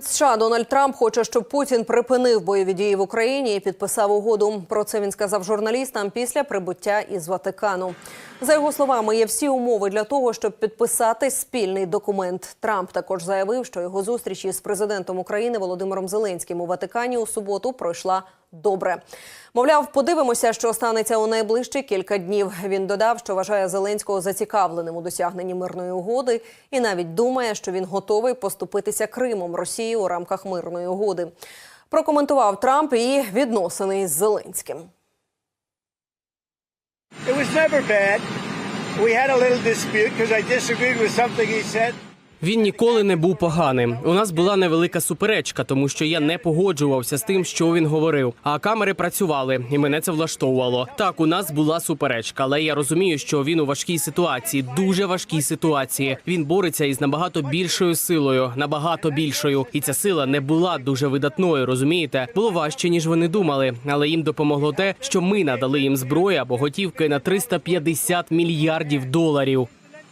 США Дональд Трамп хоче, щоб Путін припинив бойові дії в Україні і підписав угоду. Про це він сказав журналістам після прибуття із Ватикану. За його словами, є всі умови для того, щоб підписати спільний документ. Трамп також заявив, що його зустріч із президентом України Володимиром Зеленським у Ватикані у суботу пройшла добре. Мовляв, подивимося, що станеться у найближчі кілька днів. Він додав, що вважає Зеленського зацікавленим у досягненні мирної угоди, і навіть думає, що він готовий поступитися Кримом Росії у рамках мирної угоди. Прокоментував Трамп і відносини із Зеленським. It was never bad. We had a little dispute because I disagreed with something he said. Він ніколи не був поганим. У нас була невелика суперечка, тому що я не погоджувався з тим, що він говорив. А камери працювали, і мене це влаштовувало. Так, у нас була суперечка, але я розумію, що він у важкій ситуації, дуже важкій ситуації. Він бореться із набагато більшою силою, набагато більшою. І ця сила не була дуже видатною. Розумієте, було важче ніж вони думали, але їм допомогло те, що ми надали їм зброю або готівки на 350 мільярдів доларів.